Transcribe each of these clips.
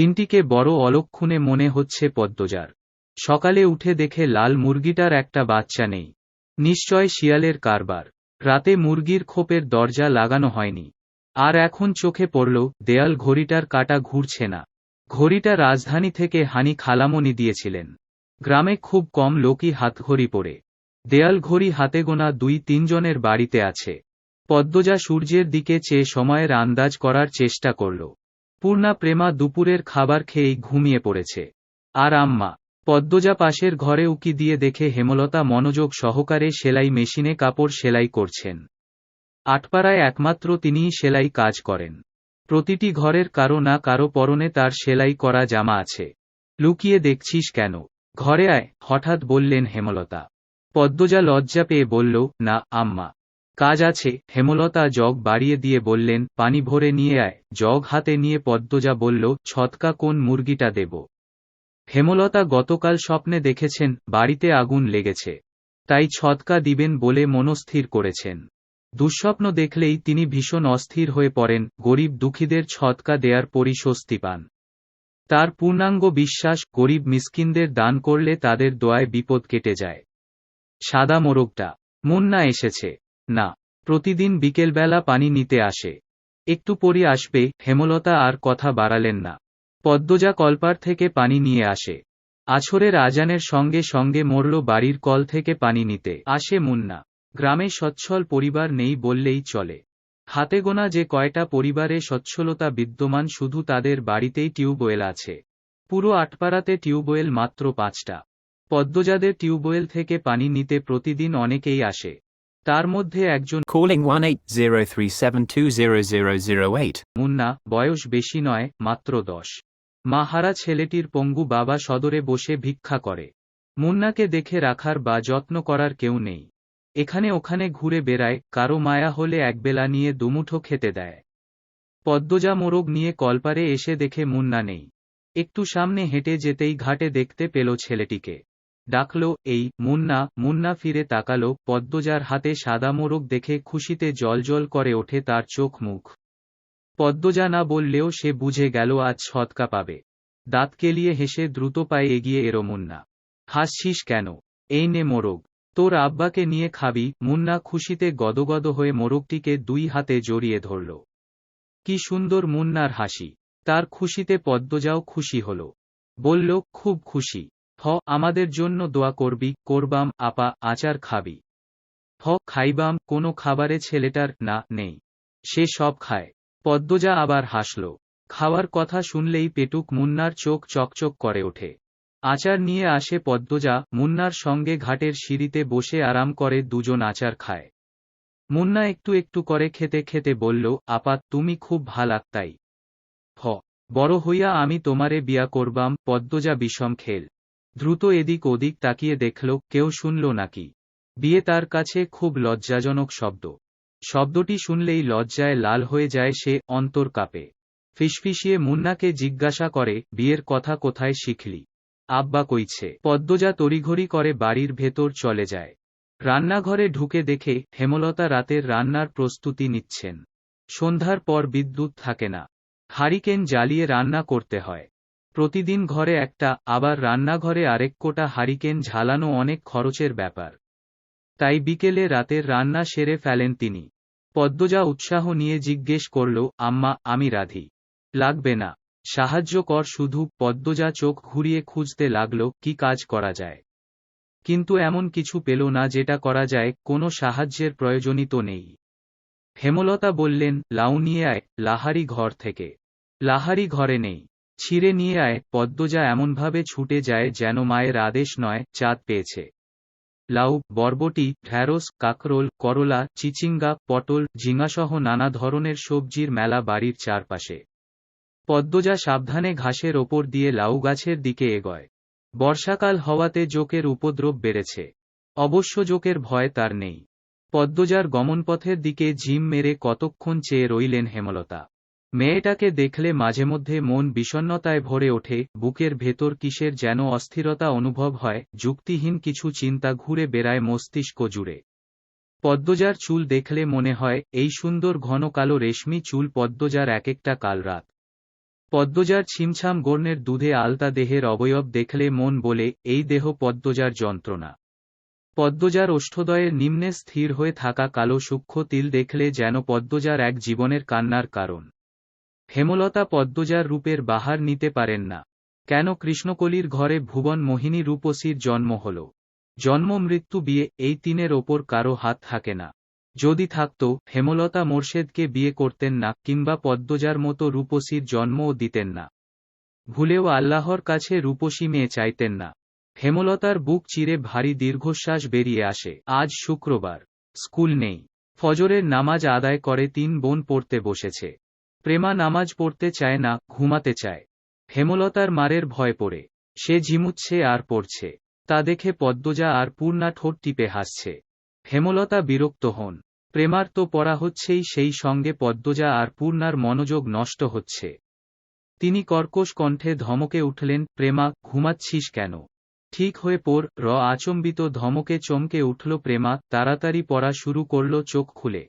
দিনটিকে বড় অলক্ষণে মনে হচ্ছে পদ্মজার। সকালে উঠে দেখে লাল মুরগিটার একটা বাচ্চা নেই। নিশ্চয় শিয়ালের কারবার। রাতে মুরগির খোপের দরজা লাগানো হয়নি। আর এখন চোখে পড়ল, দেয়াল ঘড়িটার কাটা ঘুরছে না। ঘড়িটা রাজধানী থেকে হানি খালামনি দিয়েছিলেন। গ্রামে খুব কম লোকই হাতঘড়ি পরে। দেয়াল ঘড়ি হাতে গোনা দুই তিনজনের বাড়িতে আছে। পদ্মজা সূর্যের দিকে চেয়ে সময়ের আন্দাজ করার চেষ্টা করল। পূর্ণা প্রেমা দুপুরের খাবার খেয়েই ঘুমিয়ে পড়েছে। আর আম্মা, পদ্মজা পাশের ঘরে উকি দিয়ে দেখে হেমলতা মনোযোগ সহকারে সেলাই মেশিনে কাপড় সেলাই করছেন। আটপাড়ায় একমাত্র তিনিই সেলাই কাজ করেন। প্রতিটি ঘরের কারও না কারও পরনে তার সেলাই করা জামা আছে। লুকিয়ে দেখছিস কেন? ঘরে আয়, হঠাৎ বললেন হেমলতা। পদ্মজা লজ্জা পেয়ে বলল, না, আম্মা। কাজ আছে, হেমলতা জগ বাড়িয়ে দিয়ে বললেন, পানি ভরে নিয়ে আয়। জগ হাতে নিয়ে পদ্মজা বলল, ছতকা কোন মুরগিটা দেব? হেমলতা গতকাল স্বপ্নে দেখেছেন, বাড়িতে আগুন লেগেছে। তাই ছতকা দিবেন বলে মনস্থির করেছেন। দুঃস্বপ্ন দেখলেই তিনি ভীষণ অস্থির হয়ে পড়েন, গরিব দুঃখীদের ছতকা দেয়ার পরিস্বস্তি পান। তার পূর্ণাঙ্গ বিশ্বাস, গরিব মিসকিনদের দান করলে তাদের দোয়ায় বিপদ কেটে যায়। সাদা মোরগটা। মুন্না এসেছে। না, প্রতিদিন বিকেলবেলা পানি নিতে আসে। একটু পরই আসবে, হেমলতা আর কথা বাড়ালেন না। পদ্মজা কলপার থেকে পানি নিয়ে আসে। আছরের আজানের সঙ্গে সঙ্গে মরল বাড়ির কল থেকে পানি নিতে। আসে মুন্না। গ্রামে সচ্ছল পরিবার নেই বললেই চলে। হাতে গোনা যে কয়টা পরিবারে সচ্ছলতা বিদ্যমান শুধু তাদের বাড়িতেই টিউবওয়েল আছে। পুরো আটপাড়াতে টিউবওয়েল মাত্র পাঁচটা। পদ্মজাদের টিউবওয়েল থেকে পানি নিতে প্রতিদিন অনেকেই আসে। তার মধ্যে একজন calling one eight zero three seven two zero zero zero 1803720008. Munna বয়স বেশি নয় মাত্র দশ। মাহারা ছেলেটির পঙ্গু বাবা সদরে বসে ভিক্ষা করে। মুন্নাকে দেখে রাখার বা যত্ন করার কেউ নেই। এখানে ওখানে ঘুরে বেড়ায় কারও মায়া হলে একবেলা নিয়ে দুমুঠো খেতে দেয়। পদ্মজা মোরগ নিয়ে কলপারে এসে দেখে মুন্না নেই। একটু সামনে হেঁটে যেতেই ঘাটে দেখতে পেল ছেলেটিকে। ডাকল, এই, মুন্না মুন্না ফিরে তাকালো, পদ্মজার হাতে সাদা মোরগ দেখে খুশিতে জলজল করে ওঠে তার চোখ মুখ। পদ্মজা না বললেও সে বুঝে গেল আজ ছতকা পাবে। দাঁত কেলিয়ে হেসে দ্রুত পায়ে এগিয়ে এরো মুন্না। হাসছিস কেন? এই নে মোরগ। তোর আব্বাকে নিয়ে খাবি। মুন্না খুশিতে গদগদ হয়ে মোরগটিকে দুই হাতে জড়িয়ে ধরল। কি সুন্দর মুন্নার হাসি। তার খুশিতে পদ্মজাও খুশি হল। বলল, খুব খুশি। হ, আমাদের জন্য দোয়া করবি, করবাম, আপা, আচার খাবি। ফ খাইবাম, কোনো খাবারে ছেলেটার না, নেই। সে সব খায়। পদ্মজা আবার হাসল। খাওয়ার কথা শুনলেই পেটুক মুন্নার চোখ চকচক করে ওঠে। আচার নিয়ে আসে পদ্মজা, মুন্নার সঙ্গে ঘাটের সিঁড়িতে বসে আরাম করে দুজন আচার খায়। মুন্না একটু একটু করে খেতে খেতে বলল, আপা, তুমি খুব ভালো আত্মাই। হ, বড় হইয়া আমি তোমারে বিয়া করবাম, পদ্মজা বিষম খেল। দ্রুত এদিক ওদিক তাকিয়ে দেখল, কেউ শুনল নাকি? বিয়ে তার কাছে খুব লজ্জাজনক শব্দ। শব্দটি শুনলেই লজ্জায় লাল হয়ে যায় সে অন্তর কাঁপে। ফিসফিসিয়ে মুন্নাকে জিজ্ঞাসা করে, বিয়ের কথা কোথায় শিখলি? আব্বা কইছে, পদ্মজা তড়িঘড়ি করে বাড়ির ভেতর চলে যায়। রান্নাঘরে ঢুকে দেখে হেমলতা রাতের রান্নার প্রস্তুতি নিচ্ছেন। সন্ধ্যার পর বিদ্যুৎ থাকে না। হারিকেন জ্বালিয়ে রান্না করতে হয়। প্রতিদিন ঘরে একটা, আবার রান্নাঘরে আরেক কোটা হারিকেন ঝালানো অনেক খরচের ব্যাপার। তাই বিকেলে রাতের রান্না সেরে ফেলেন তিনি। পদ্মজা উৎসাহ নিয়ে জিজ্ঞেস করল, আম্মা, আমি রাধি। লাগবে না। সাহায্য কর শুধু। পদ্মজা চোখ ঘুরিয়ে খুঁজতে লাগল, কি কাজ করা যায়? কিন্তু এমন কিছু পেল না যেটা করা যায়, কোনো সাহায্যের প্রয়োজনই তো নেই। হেমলতা বললেন, লাউ নিয়ে আয়, লাহারি ঘর থেকে। লাহারি ঘরে নেই। ছিঁড়ে নিয়ে আয়, পদ্মজা এমনভাবে ছুটে যায় যেন মায়ের আদেশ নয়, চাঁদ পেয়েছে। লাউ, বরবটি, ঢ্যাঁড়স, কাকরোল, করলা, চিচিঙ্গা, পটল, ঝিঙাসহ নানা ধরনের সবজির মেলা বাড়ির চারপাশে। পদ্মজা সাবধানে ঘাসের ওপর দিয়ে লাউ গাছের দিকে এগোয়। বর্ষাকাল হওয়াতে জোকের উপদ্রব বেড়েছে। অবশ্য জোকের ভয় তার নেই। পদ্মজার গমনপথের দিকে ঝিম মেরে কতক্ষণ চেয়ে রইলেন হেমলতা। মেয়েটাকে দেখলে মাঝে মধ্যে মন বিষণ্নতায় ভরে ওঠে, বুকের ভেতর কিসের যেন অস্থিরতা অনুভব হয়, যুক্তিহীন কিছু চিন্তা ঘুরে বেড়ায় মস্তিষ্ক জুড়ে। পদ্মজার চুল দেখলে মনে হয়, এই সুন্দর ঘন কালো রেশমি চুল পদ্মজার এক একটা কাল রাত। পদ্মজার ছিমছাম গর্ণের দুধে আলতা দেহের অবয়ব দেখলে মন বলে, এই দেহ পদ্মজার যন্ত্রণা। পদ্মজার ওষ্ঠদয়ের নিম্নে স্থির হয়ে থাকা কালো সূক্ষ্ম তিল দেখলে যেন পদ্মজার এক জীবনের কান্নার কারণ। হেমলতা পদ্মজার রূপের বাহার নিতে পারেন না। কেন কৃষ্ণকলির ঘরে ভুবন মোহিনী রূপসীর জন্ম হল? জন্ম মৃত্যু বিয়ে এই তিনের ওপর কারও হাত থাকে না। যদি থাকত, হেমলতা মোর্শেদকে বিয়ে করতেন না কিংবা পদ্মজার মতো রূপসীর জন্মও দিতেন না। ভুলেও আল্লাহর কাছে রূপসী মেয়ে চাইতেন না। হেমলতার বুক চিরে ভারী দীর্ঘশ্বাস বেরিয়ে আসে। আজ শুক্রবার। স্কুল নেই। ফজরের নামাজ আদায় করে তিন বোন পড়তে বসেছে। প্রেমা নামাজ পড়তে চায় না, ঘুমাতে চায়। হেমলতার মারের ভয় পড়ে। সে ঝিমুচ্ছে আর পড়ছে। তা দেখে পদ্মজা আর পূর্ণা ঠোঁট টিপে হাসছে। হেমলতা বিরক্ত হন। প্রেমার তো পড়া হচ্ছেই সেই সঙ্গে পদ্মজা আর পূর্ণার মনোযোগ নষ্ট হচ্ছে। তিনি কর্কশ কণ্ঠে ধমকে উঠলেন, প্রেমা, ঘুমাচ্ছিস কেন? ঠিক হয়ে পড়। র আচম্বিত ধমকে চমকে উঠল প্রেমা, তাড়াতাড়ি পড়া শুরু করল, চোখ খুলে।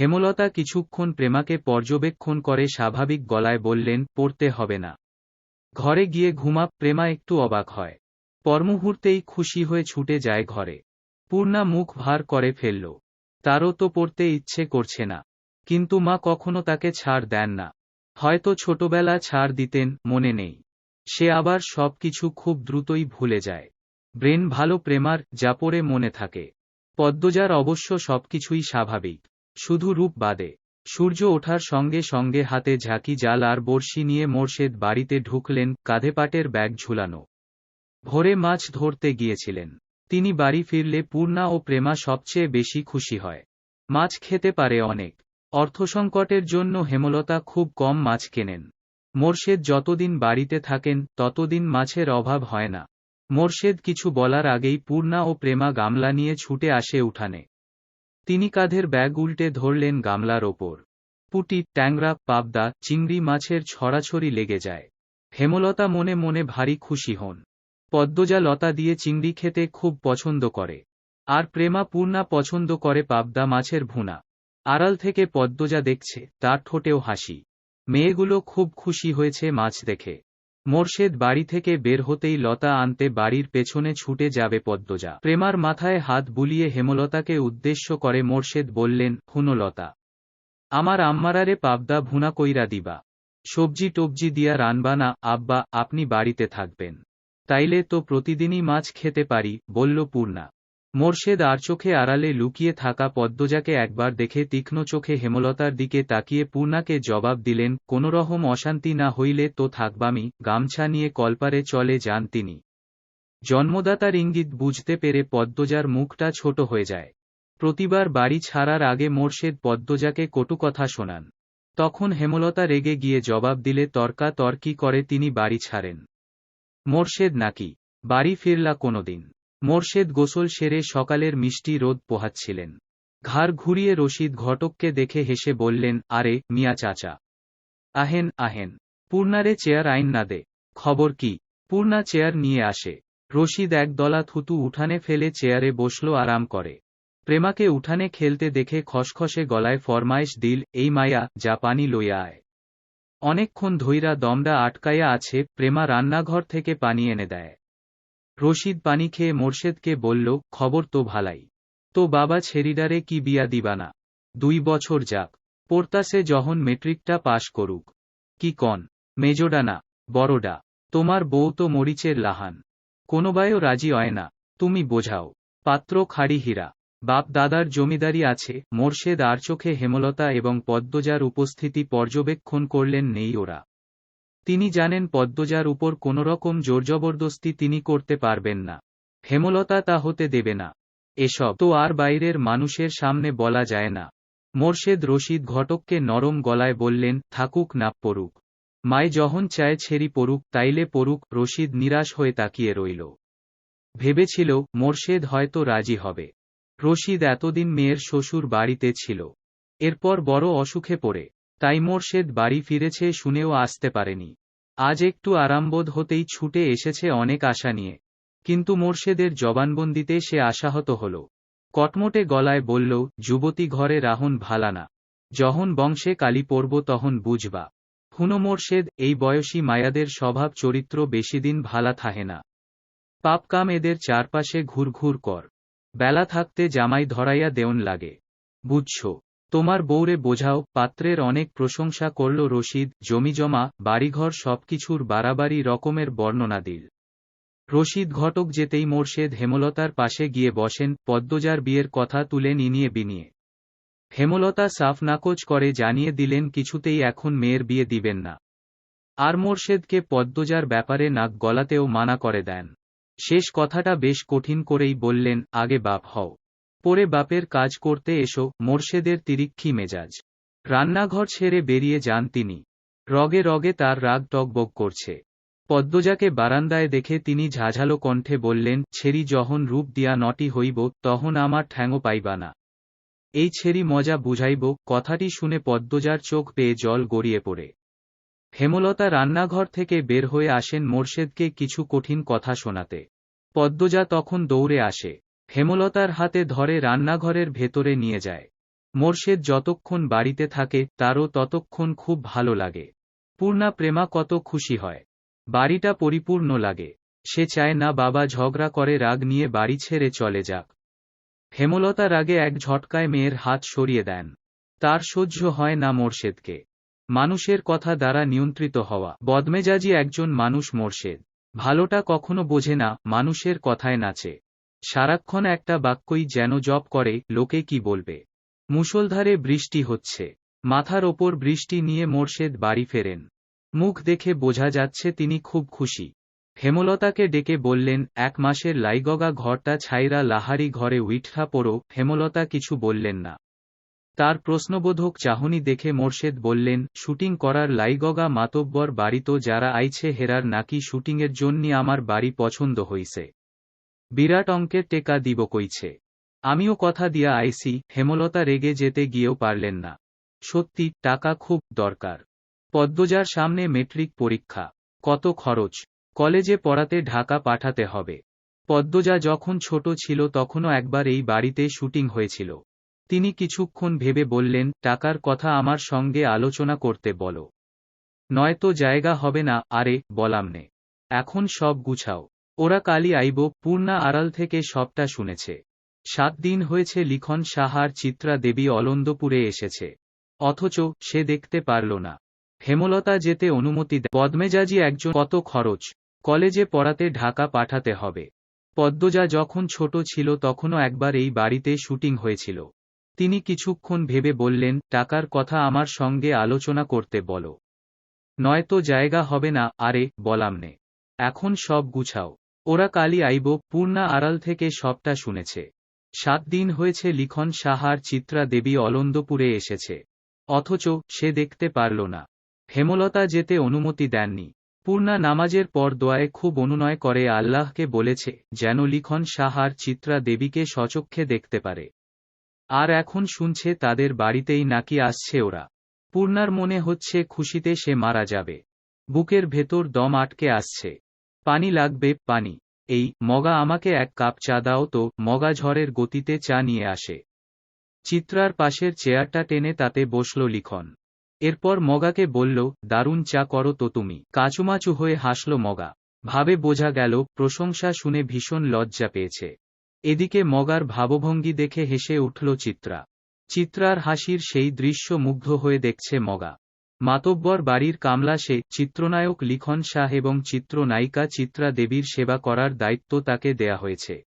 হেমলতা কিছুক্ষণ প্রেমাকে পর্যবেক্ষণ করে স্বাভাবিক গলায় বললেন, পড়তে হবে না। ঘরে গিয়ে ঘুমা প্রেমা একটু অবাক হয়। পরমুহূর্তেই খুশি হয়ে ছুটে যায় ঘরে। পূর্ণা মুখ ভার করে ফেলল, তারও তো পড়তে ইচ্ছে করছে না। কিন্তু মা কখনো তাকে ছাড় দেন না। হয়তো ছোটবেলা ছাড় দিতেন, মনে নেই। সে আবার সবকিছু খুব দ্রুতই ভুলে যায়। ব্রেন ভালো প্রেমার, যা পড়ে মনে থাকে। পদ্মজার অবশ্য সবকিছুই স্বাভাবিক। শুধু রূপ বাদে। সূর্য ওঠার সঙ্গে সঙ্গে হাতে ঝাঁকি জাল আর বড়শি নিয়ে মোর্শেদ বাড়িতে ঢুকলেন কাঁধে পাটের ব্যাগ ঝুলানো। ভোরে মাছ ধরতে গিয়েছিলেন। তিনি বাড়ি ফিরলে পূর্ণা ও প্রেমা সবচেয়ে বেশি খুশি হয়। মাছ খেতে পারে অনেক। অর্থসংকটের জন্য হেমলতা খুব কম মাছ কেনেন। মোর্শেদ যতদিন বাড়িতে থাকেন, ততদিন মাছের অভাব হয় না। মোর্শেদ কিছু বলার আগেই পূর্ণা ও প্রেমা গামলা নিয়ে ছুটে আসে উঠানে। তিনি কাঁধের ব্যাগ উল্টে ধরলেন গামলার ওপর। পুটি, ট্যাংরা, পাবদা, চিংড়ি মাছের ছড়াছড়ি লেগে যায়। হেমলতা মনে মনে ভারী খুশি হন। পদ্মজা লতা দিয়ে চিংড়ি খেতে খুব পছন্দ করে। আর প্রেমা পূর্ণা পছন্দ করে পাবদা মাছের ভুনা। আড়াল থেকে পদ্মজা দেখছে, তার ঠোঁটেও হাসি। মেয়েগুলো খুব খুশি হয়েছে মাছ দেখে। মোর্শেদ বাড়ি থেকে বের হতেই লতা আনতে বাড়ির পেছনে ছুটে যাবে পদ্মজা। প্রেমার মাথায় হাত বুলিয়ে হেমলতাকে উদ্দেশ্য করে মোর্শেদ বললেন হুনলতা আমার আম্মারারে পাবদা ভুনা কইরা দিবা। সবজি টবজি দিয়া রানবা না, আব্বা, আপনি বাড়িতে থাকবেন। তাইলে তো প্রতিদিনই মাছ খেতে পারি, বলল পূর্ণা। মোর্শেদ আর চোখে আড়ালে লুকিয়ে থাকা পদ্মজাকে একবার দেখে তীক্ষ্ণ চোখে হেমলতার দিকে তাকিয়ে পূর্ণাকে জবাব দিলেন, কোনোরকম অশান্তি না হইলে তো থাকবামি গামছা নিয়ে কলপারে চলে যান তিনি। জন্মদাতার ইঙ্গিত বুঝতে পেরে পদ্মজার মুখটা ছোট হয়ে যায়। প্রতিবার বাড়ি ছাড়ার আগে মোর্শেদ পদ্মজাকে কটু কথা শোনান। তখন হেমলতা রেগে গিয়ে জবাব দিলে, তর্কা তর্কি করে তিনি বাড়ি ছাড়েন। মোর্শেদ নাকি? বাড়ি ফিরলা কোনোদিন। মোর্শেদ গোসল সেরে সকালের মিষ্টি রোদ পোহাচ্ছিলেন। ঘাড় ঘুরিয়ে রশিদ ঘটককে দেখে হেসে বললেন, আরে, মিয়া চাচা। আহেন আহেন। পূর্ণারে চেয়ার আইন না দে। খবর কি? পূর্ণা চেয়ার নিয়ে আসে। রশিদ একদলা থুতু উঠানে ফেলে চেয়ারে বসল, আরাম করে। প্রেমাকে উঠানে খেলতে দেখে খসখসে গলায় ফরমাইশ দিল, এই মায়া, যা পানি লইয়া আয়। অনেকক্ষণ ধৈরা দমডা আটকাইয়া আছে, প্রেমা রান্নাঘর থেকে পানি এনে দেয়। রশিদ পানি খেয়ে মোর্শেদকে বলল, খবর তো ভালাই। তো বাবা ছেড়িডারে কি বিয়া দিবানা? দুই বছর যাক। পড়তাসে যখন মেট্রিকটা পাশ করুক। কি কন? মেজোডা না বড়ডা। তোমার বউ তো মরিচের লাহান। কোনোবায়ও রাজি হয় না। তুমি বোঝাও। পাত্র খাড়ি হীরা। বাপ দাদার জমিদারি আছে। মোর্শেদ আর চোখে হেমলতা এবং পদ্মজার উপস্থিতি পর্যবেক্ষণ করলেন নেই ওরা। তিনি জানেন পদ্মজার উপর কোনোরকম জোরজবরদস্তি তিনি করতে পারবেন না। হেমলতা তা হতে দেবে না। এসব তো আর বাইরের মানুষের সামনে বলা যায় না। মোর্শেদ রশিদ ঘটককে নরম গলায় বললেন, থাকুক না পড়ুক মায় যখন চায় ছেড়ি পড়ুক তাইলে পড়ুক রশিদ নিরাশ হয়ে তাকিয়ে রইল। ভেবেছিল, মোর্শেদ হয়তো রাজি হবে। রশিদ এতদিন মেয়ের শ্বশুর বাড়িতে ছিল। এরপর বড় অসুখে পড়ে। তাই মোর্শেদ বাড়ি ফিরেছে শুনেও আসতে পারেনি। আজ একটু আরামবোধ হতেই ছুটে এসেছে অনেক আশা নিয়ে। কিন্তু মোর্শেদের জবানবন্দিতে সে আশাহত হল। কটমোটে গলায় বলল, যুবতী ঘরে রাহন ভালানা। যখন বংশে কালি পড়ব তখন বুঝবা। হুনো মোর্শেদ, এই বয়সী মায়াদের স্বভাব চরিত্র বেশিদিন ভালা থাহে না। পাপকাম এদের চারপাশে ঘুরঘুর কর। বেলা থাকতে জামাই ধরাইয়া দেওন লাগে। বুঝছ? তোমার বউরে বোঝাও, পাত্রের অনেক প্রশংসা করল রশিদ জমিজমা বাড়িঘর সবকিছুর বাড়াবাড়ি রকমের বর্ণনা দিল। রশিদ ঘটক যেতেই মোর্শেদ হেমলতার পাশে গিয়ে বসেন, পদ্মজার বিয়ের কথা তুলে নিনিয়ে বিনিয়ে। হেমলতা সাফ নাকচ করে জানিয়ে দিলেন, কিছুতেই এখন মেয়ের বিয়ে দিবেন না। আর মোর্শেদকে পদ্মজার ব্যাপারে নাক গলাতেও মানা করে দেন। শেষ কথাটা বেশ কঠিন করেই বললেন, আগে বাপ হও। পরে বাপের কাজ করতে এসো, মোর্শেদের তিরিক্ষি মেজাজ। রান্নাঘর ছেড়ে বেরিয়ে যান তিনি। রগে রগে তার রাগ টকবক করছে। পদ্মজাকে বারান্দায় দেখে তিনি ঝাঝালো কণ্ঠে বললেন, ছেড়ি যখন রূপ দিয়া নটি হইব তখন আমার ঠ্যাঙো পাইবা না। এই ছেড়ি মজা বুঝাইব, কথাটি শুনে পদ্মজার চোখ পেয়ে জল গড়িয়ে পড়ে। হেমলতা রান্নাঘর থেকে বের হয়ে আসেন মোর্শেদকে কিছু কঠিন কথা শোনাতে। পদ্মজা তখন দৌড়ে আসে। হেমলতার হাতে ধরে রান্নাঘরের ভেতরে নিয়ে যায়। মোর্শেদ যতক্ষণ বাড়িতে থাকে, তারও ততক্ষণ খুব ভালো লাগে। পূর্ণা প্রেমা কত খুশি হয়। বাড়িটা পরিপূর্ণ লাগে। সে চায় না বাবা ঝগড়া করে রাগ নিয়ে বাড়ি ছেড়ে চলে যাক। হেমলতা রাগে এক ঝটকায় মেয়ের হাত সরিয়ে দেন। তার সহ্য হয় না মোর্শেদকে। মানুষের কথা দ্বারা নিয়ন্ত্রিত হওয়া। বদমেজাজি একজন মানুষ মোর্শেদ। ভালোটা কখনো বোঝে না, মানুষের কথায় নাচে। সারাক্ষণ একটা বাক্যই যেন জপ করে, লোকে কি বলবে? মুষলধারে বৃষ্টি হচ্ছে। মাথার ওপর বৃষ্টি নিয়ে মোর্শেদ বাড়ি ফেরেন। মুখ দেখে বোঝা যাচ্ছে তিনি খুব খুশি। হেমলতাকে ডেকে বললেন, এক মাসের লাইগগা ঘরটা ছাইরা লাহারি ঘরে উইঠা পড়ো। হেমলতা কিছু বললেন না। তার প্রশ্নবোধক চাহনি দেখে মোর্শেদ বললেন, শুটিং করার লাইগগা মাতব্বর বাড়ি তো যারা আইছে হেরার নাকি শুটিংয়ের জন্যই আমার বাড়ি পছন্দ হইছে। বিরাট অঙ্কের টেকা দিব কইছে। আমিও কথা দিয়া আইসি হেমলতা রেগে যেতে গিয়েও পারলেন না। সত্যি, টাকা খুব দরকার। পদ্মজার সামনে মেট্রিক পরীক্ষা। কত খরচ। কলেজে পড়াতে ঢাকা পাঠাতে হবে। পদ্মজা যখন ছোট ছিল তখনও একবার এই বাড়িতে শুটিং হয়েছিল। তিনি কিছুক্ষণ ভেবে বললেন, টাকার কথা আমার সঙ্গে আলোচনা করতে বলো। নয়তো জায়গা হবে না, আরে, বলামনে। এখন সব গুছাও। ওরা কালি আইব, পূর্ণা আড়াল থেকে সবটা শুনেছে। সাত দিন হয়েছে লিখন সাহার চিত্রা দেবী অলন্দপুরে এসেছে। অথচ সে দেখতে পারল না। হেমলতা যেতে অনুমতি দেয়। পদ্মেজাজি একজন কত খরচ। কলেজে পড়াতে ঢাকা পাঠাতে হবে। পদ্মজা যখন ছোট ছিল তখনও একবার এই বাড়িতে শুটিং হয়েছিল। তিনি কিছুক্ষণ ভেবে বললেন, টাকার কথা আমার সঙ্গে আলোচনা করতে বলো। নয়তো জায়গা হবে না, আরে বলামনে এখন সব গুছাও। ওরা কালি আইব, পূর্ণা আড়াল থেকে সবটা শুনেছে। সাত দিন হয়েছে লিখন সাহার চিত্রা দেবী অলন্দপুরে এসেছে। অথচ সে দেখতে পারল না। হেমলতা যেতে অনুমতি দেননি। পূর্ণা নামাজের পর দোয়ায় খুব অনুনয় করে আল্লাহকে বলেছে, যেন লিখন সাহার চিত্রা দেবীকে সচক্ষে দেখতে পারে। আর এখন শুনছে তাদের বাড়িতেই নাকি আসছে ওরা। পূর্ণার মনে হচ্ছে খুশিতে সে মারা যাবে। বুকের ভেতর দম আটকে আসছে। পানি লাগবে, পানি। এই, মগা আমাকে এক কাপ চা দাও তো, মগা ঝড়ের গতিতে চা নিয়ে আসে। চিত্রার পাশের চেয়ারটা টেনে তাতে বসল লিখন। এরপর মগাকে বলল, দারুণ চা করো তো তুমি। কাচুমাচু হয়ে হাসল মগা। ভাবে বোঝা গেল, প্রশংসা শুনে ভীষণ লজ্জা পেয়েছে। এদিকে মগার ভাবভঙ্গি দেখে হেসে উঠল চিত্রা। চিত্রার হাসির সেই দৃশ্য মুগ্ধ হয়ে দেখছে মগা। মাতব্বর বাড়ির কামলা সে চিত্রনায়ক লিখন শাহ এবং চিত্রনায়িকা চিত্রা দেবীর সেবা করার দায়িত্ব তাকে দেয়া হয়েছে।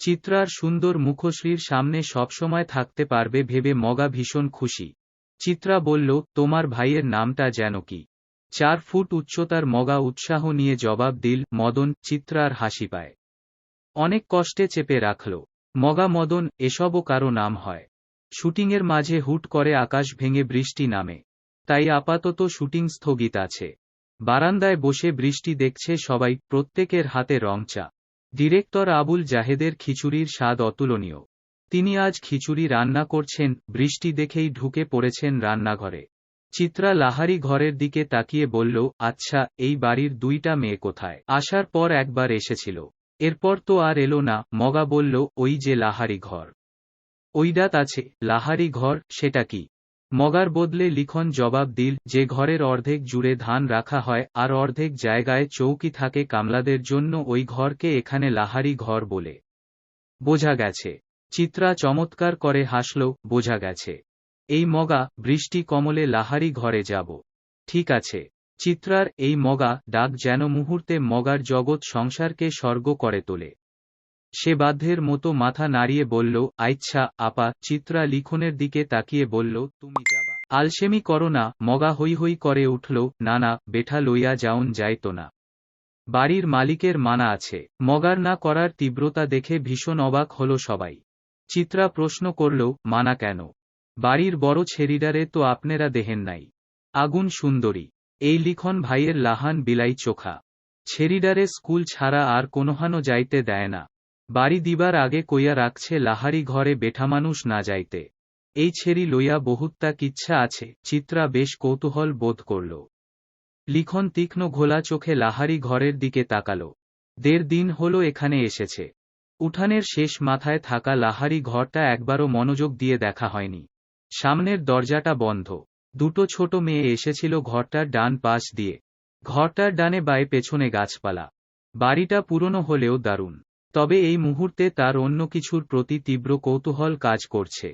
চিত্রার সুন্দর মুখশ্রীর সামনে সবসময় থাকতে পারবে ভেবে মগা ভীষণ খুশি। চিত্রা বলল, তোমার ভাইয়ের নামটা যেন কি? চার ফুট উচ্চতার মগা উৎসাহ নিয়ে জবাব দিল, মদন, চিত্রার হাসি পায়। অনেক কষ্টে চেপে রাখল। মগা মদন, এসবও কারও নাম হয়? শুটিংয়ের মাঝে হুট করে আকাশ ভেঙে বৃষ্টি নামে। তাই আপাতত শুটিং স্থগিত আছে। বারান্দায় বসে বৃষ্টি দেখছে সবাই, প্রত্যেকের হাতে রং চা ডিরেক্টর আবুল জাহেদের খিচুড়ির স্বাদ অতুলনীয়। তিনি আজ খিচুড়ি রান্না করছেন, বৃষ্টি দেখেই ঢুকে পড়েছেন রান্নাঘরে। চিত্রা লাহারি ঘরের দিকে তাকিয়ে বলল আচ্ছা এই বাড়ির দুইটা মেয়ে কোথায়? আসার পর একবার এসেছিল। এরপর তো আর এলো না, মগা বলল, ওই যে লাহারি ঘর। ওইডাত আছে, লাহারি ঘর, সেটা কি? মগার বদলে লিখন জবাব দিল, যে ঘরের অর্ধেক জুড়ে ধান রাখা হয়, আর অর্ধেক জায়গায় চৌকি থাকে কামলাদের জন্য, ওই ঘরকে এখানে লাহারি ঘর বলে। বোঝা গেছে চিত্রা চমৎকার করে হাসল, বোঝা গেছে। এই মগা, বৃষ্টি কমলে লাহারি ঘরে যাব। ঠিক আছে। চিত্রার এই মগা, ডাক যেন মুহূর্তে মগার জগৎ সংসারকে স্বর্গ করে তোলে। সে বাধ্যের মতো মাথা নাড়িয়ে বলল, আইচ্ছা, আপা। চিত্রা লিখনের দিকে তাকিয়ে বলল, তুমি যাবা। আলসেমি করো না। মগা হই হই করে উঠল না না বেঠা লইয়া যাউন যাইত না। বাড়ির মালিকের মানা আছে। মগার না করার তীব্রতা দেখে ভীষণ অবাক হল সবাই। চিত্রা প্রশ্ন করল, মানা কেন? বাড়ির বড় ছেড়িডারে তো আপনারা দেহেন নাই। আগুন সুন্দরী। এই লিখন ভাইয়ের লাহান বিলাই চোখা। ছেড়িডারে স্কুল ছাড়া আর কোনোহানো যাইতে দেয় না। বাড়ি দিবার আগে কইয়া রাখছে, লাহারি ঘরে বেঠা মানুষ না যাইতে। এই ছেড়ি লইয়া বহুত্তা কিচ্ছা আছে, চিত্রা বেশ কৌতূহল বোধ করল। লিখন তীক্ষ্ণ ঘোলা চোখে লাহারি ঘরের দিকে তাকাল। দেড় দিন হল এখানে এসেছে। উঠানের শেষ মাথায় থাকা লাহারি ঘরটা একবারও মনোযোগ দিয়ে দেখা হয়নি। সামনের দরজাটা বন্ধ। দুটো ছোট মেয়ে এসেছিল ঘরটার ডান পাশ দিয়ে। ঘরটার ডানে বায়ে পেছনে গাছপালা। বাড়িটা পুরনো হলেও দারুণ। তবে এই মুহূর্তে তার অন্য কিছুর প্রতি তীব্র কৌতূহল কাজ করছে।